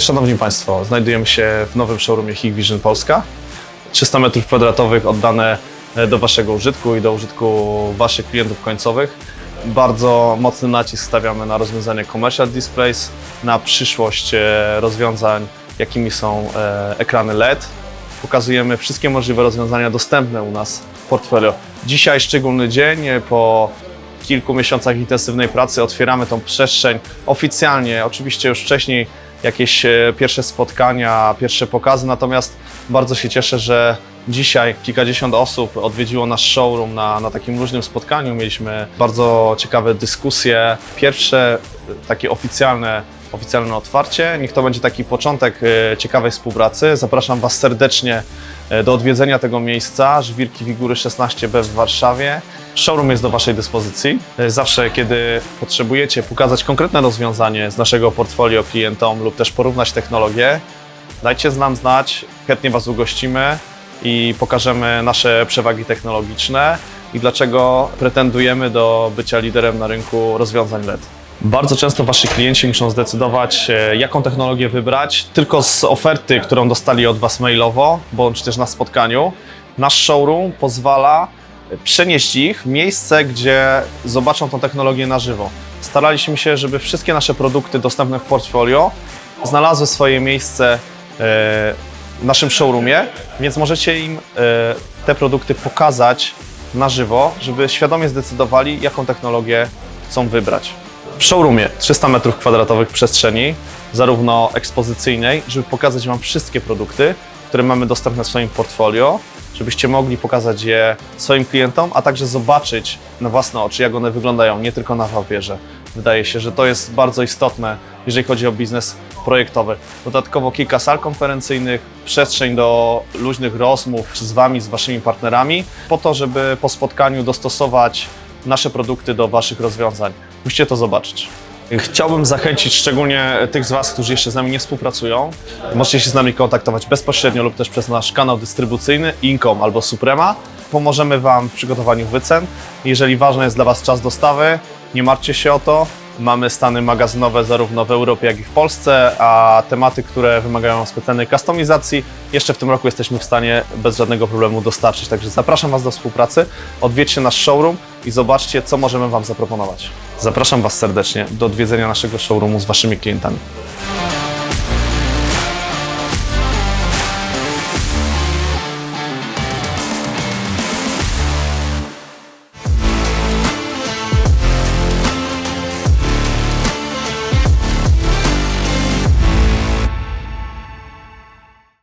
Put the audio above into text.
Szanowni Państwo, znajdujemy się w nowym showroomie Hikvision Polska. 300 m2 oddane e, do Waszego użytku i do użytku Waszych klientów końcowych. Bardzo mocny nacisk stawiamy na rozwiązanie commercial displays, na przyszłość e, rozwiązań, jakimi są e, ekrany LED. Pokazujemy wszystkie możliwe rozwiązania dostępne u nas w portfolio. Dzisiaj szczególny dzień, po kilku miesiącach intensywnej pracy otwieramy tą przestrzeń oficjalnie. Oczywiście już wcześniej jakieś e, pierwsze spotkania, pierwsze pokazy, natomiast bardzo się cieszę, że dzisiaj kilkadziesiąt osób odwiedziło nasz showroom na, na takim luźnym spotkaniu. Mieliśmy bardzo ciekawe dyskusje. Pierwsze e, takie oficjalne oficjalne otwarcie. Niech to będzie taki początek e, ciekawej współpracy. Zapraszam Was serdecznie e, do odwiedzenia tego miejsca, Żwirki Wigury 16B w Warszawie. Showroom jest do Waszej dyspozycji. E, Zawsze, kiedy potrzebujecie pokazać konkretne rozwiązanie z naszego portfolio klientom lub też porównać technologię, dajcie nam znać, chętnie Was ugościmy i pokażemy nasze przewagi technologiczne i dlaczego pretendujemy do bycia liderem na rynku rozwiązań LED. Bardzo często Wasi klienci muszą zdecydować, e, jaką technologię wybrać, tylko z oferty, którą dostali od Was mailowo, bądź też na spotkaniu. Nasz showroom pozwala przenieść ich w miejsce, gdzie zobaczą tą technologię na żywo. Staraliśmy się, żeby wszystkie nasze produkty dostępne w portfolio znalazły swoje miejsce e, w naszym showroomie, więc możecie im e, te produkty pokazać na żywo, żeby świadomie zdecydowali, jaką technologię chcą wybrać. W showroomie 300 m2 przestrzeni, zarówno ekspozycyjnej, żeby pokazać Wam wszystkie produkty, które mamy dostępne w swoim portfolio, żebyście mogli pokazać je swoim klientom, a także zobaczyć na własne oczy, jak one wyglądają, nie tylko na papierze. Wydaje się, że to jest bardzo istotne, jeżeli chodzi o biznes projektowy. Dodatkowo kilka sal konferencyjnych, przestrzeń do luźnych rozmów z Wami, z Waszymi partnerami, po to, żeby po spotkaniu dostosować nasze produkty do Waszych rozwiązań. Musicie to zobaczyć. Chciałbym zachęcić szczególnie tych z Was, którzy jeszcze z nami nie współpracują. Możecie się z nami kontaktować bezpośrednio lub też przez nasz kanał dystrybucyjny Incom albo Suprema. Pomożemy Wam w przygotowaniu wycen. Jeżeli ważny jest dla Was czas dostawy, nie martwcie się o to. Mamy stany magazynowe zarówno w Europie, jak i w Polsce, a tematy, które wymagają specjalnej kustomizacji, jeszcze w tym roku jesteśmy w stanie bez żadnego problemu dostarczyć. Także zapraszam Was do współpracy, odwiedźcie nasz showroom i zobaczcie, co możemy Wam zaproponować. Zapraszam Was serdecznie do odwiedzenia naszego showroomu z Waszymi klientami.